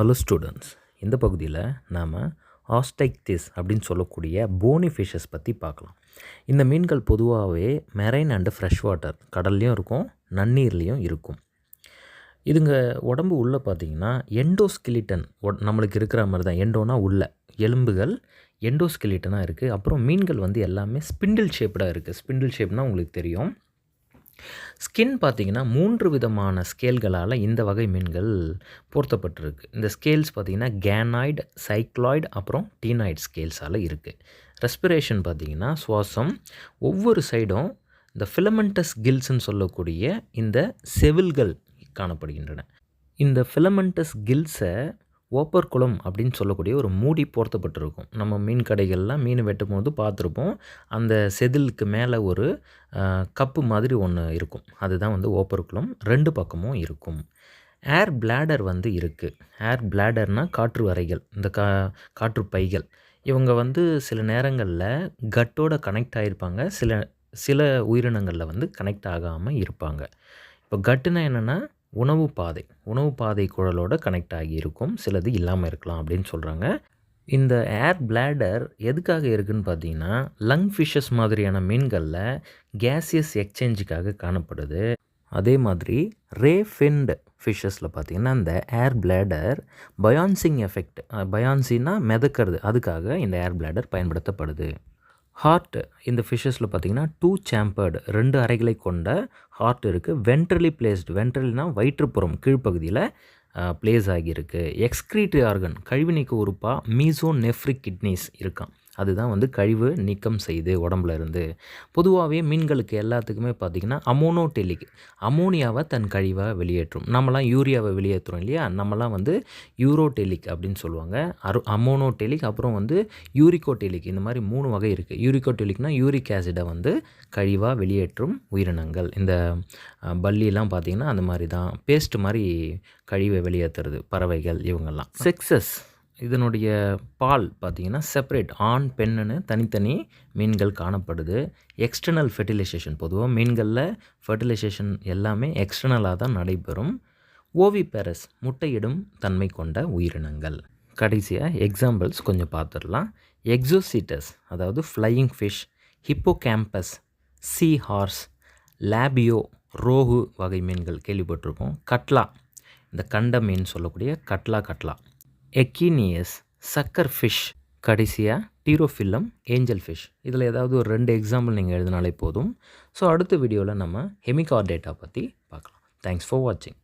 Hello students இந்த பகுதியில் நாம் ஆஸ்டைக்திஸ் அப்படின்னு சொல்லக்கூடிய போனி ஃபிஷஸ் பற்றி பார்க்கலாம். இந்த மீன்கள் பொதுவாகவே மெரைன் அண்டு ஃப்ரெஷ் வாட்டர் கடல்லையும் இருக்கும் நன்னீர்லேயும் இருக்கும். இதுங்க உடம்பு உள்ளே பார்த்தீங்கன்னா எண்டோஸ்கிலிட்டன் நம்மளுக்கு இருக்கிற மாதிரி தான் எண்டோனா உள்ள எலும்புகள் எண்டோஸ்கிலிட்டனாக இருக்குது அப்புறம் மீன்கள் வந்து எல்லாமே ஸ்பிண்டில் ஷேப்டாக இருக்குது ஸ்பிண்டில் ஷேப்னால் உங்களுக்கு தெரியும். ஸ்கின் பார்த்திங்கன்னா மூன்று விதமான ஸ்கேல்களால் இந்த வகை மீன்கள் பொருத்தப்பட்டிருக்கு. இந்த ஸ்கேல்ஸ் பார்த்திங்கன்னா கேனாய்டு சைக்ளாய்டு அப்புறம் டீனாய்டு ஸ்கேல்ஸால் இருக்குது ரெஸ்பிரேஷன் பார்த்திங்கன்னா சுவாசம். ஒவ்வொரு சைடும் இந்த ஃபிலமெண்டஸ் கில்ஸ்ன்னு சொல்லக்கூடிய இந்த செவில்கள் காணப்படுகின்றன. இந்த ஃபிலமெண்டஸ் கில்ஸை ஓப்பர் குளம் அப்படின்னு சொல்லக்கூடிய ஒரு மூடி போர்த்தப்பட்டிருக்கும். நம்ம மீன் கடைகள்லாம் மீன் வெட்டும் போது பார்த்துருப்போம். அந்த செதிலுக்கு மேலே ஒரு கப்பு மாதிரி ஒன்று இருக்கும். அதுதான் வந்து ஓப்பர் குளம் ரெண்டு பக்கமும் இருக்கும். ஏர் பிளாடர் வந்து இருக்குது ஏர் பிளாடர்னால் காற்று வரைகள் இந்த கா காற்று பைகள். இவங்க வந்து சில நேரங்களில் கட்டோட கனெக்ட் ஆகிருப்பாங்க சில சில உயிரினங்களில் வந்து கனெக்ட் ஆகாமல் இருப்பாங்க. இப்போ கட்டுனா என்னென்னா உணவு பாதை உணவு பாதை குழலோட கனெக்ட் ஆகி இருக்கும். சிலது இல்லாமல் இருக்கலாம் அப்படின்னு சொல்கிறாங்க இந்த ஏர் பிளாடர் எதுக்காக இருக்குதுன்னு பார்த்தீங்கன்னா லங் ஃபிஷ்ஷஸ் மாதிரியான மீன்களில் கேசியஸ் எக்ஸ்சேஞ்சுக்காக காணப்படுது. அதே மாதிரி ரே ஃபின்டு ஃபிஷ்ஷஸில் பார்த்திங்கன்னா இந்த ஏர் பிளாடர் பயான்சிங் எஃபெக்ட் பயான்சின்னா மிதக்கிறது அதுக்காக இந்த ஏர் பிளாடர் பயன்படுத்தப்படுது. ஹார்ட் இந்த ஃபிஷ்ஷஸில் பார்த்திங்கன்னா டூ சாம்பர்டு ரெண்டு அறைகளை கொண்ட ஹார்ட் இருக்குது வென்ட்ரலி பிளேஸ்டு வென்ட்ரலினா வயிற்றுப்புறம் கீழ்ப்பகுதியில் பிளேஸ் ஆகியிருக்கு. எக்ஸ்க்ரீட்ரி ஆர்கன் கழிவு நீக்க உறுப்பாக மீசோ நெஃப்ரிக் கிட்னிஸ் இருக்கான் அதுதான் வந்து கழிவு நீக்கம் செய்து உடம்புல இருந்து. பொதுவாகவே மீன்களுக்கு எல்லாத்துக்குமே பார்த்திங்கன்னா அமோனோடெலிக் அமோனியாவை தன் கழிவாக வெளியேற்றும். நம்மலாம் யூரியாவை வெளியேற்றுறோம் இல்லையா? நம்மலாம் வந்து யூரோடெலிக் அப்படின்னு சொல்லுவாங்க. அரு அமோனோடெலிக் அப்புறம் வந்து யூரிகோடெலிக் இந்த மாதிரி மூணு வகை இருக்குது யூரிகோடெலிக்னால் யூரிக் ஆசிடை வந்து கழிவாக வெளியேற்றும் உயிரினங்கள். இந்த பல்லிலாம் பார்த்திங்கன்னா அந்த மாதிரி தான் பேஸ்ட் மாதிரி கழிவை வெளியேற்றுறது பறவைகள் இவங்கெல்லாம். செக்ஸஸ் இதனுடைய பால் பார்த்திங்கன்னா செப்பரேட் ஆண் பெண்ணுன்னு தனித்தனி மீன்கள் காணப்படுது. எக்ஸ்டர்னல் ஃபெர்டிலைசேஷன் பொதுவாக மீன்களில் ஃபெர்டிலைசேஷன் எல்லாமே எக்ஸ்டர்னலாக தான் நடைபெறும். ஓவி பேரஸ் முட்டையிடும் தன்மை கொண்ட உயிரினங்கள். கடைசியாக எக்ஸாம்பிள்ஸ் கொஞ்சம் பார்த்துடலாம். எக்ஸோசிட்டஸ் அதாவது flying fish hippocampus sea horse Labeo rohu வகை மீன்கள் கேள்விப்பட்டிருக்கோம் கட்லா இந்த கண்ட மீன் சொல்லக்கூடிய கட்லா கட்லா. எக்கினியஸ் சக்கர் ஃபிஷ் கடைசியாக டீரோஃபில்லம் ஏஞ்சல் ஃபிஷ். இதில் ஏதாவது ஒரு ரெண்டு எக்ஸாம்பிள் நீங்கள் எழுதினாலே போதும். ஸோ அடுத்த வீடியோவில் நம்ம ஹெமிகார் டேட்டா பற்றி பார்க்கலாம். தேங்க்ஸ் ஃபார் வாட்சிங்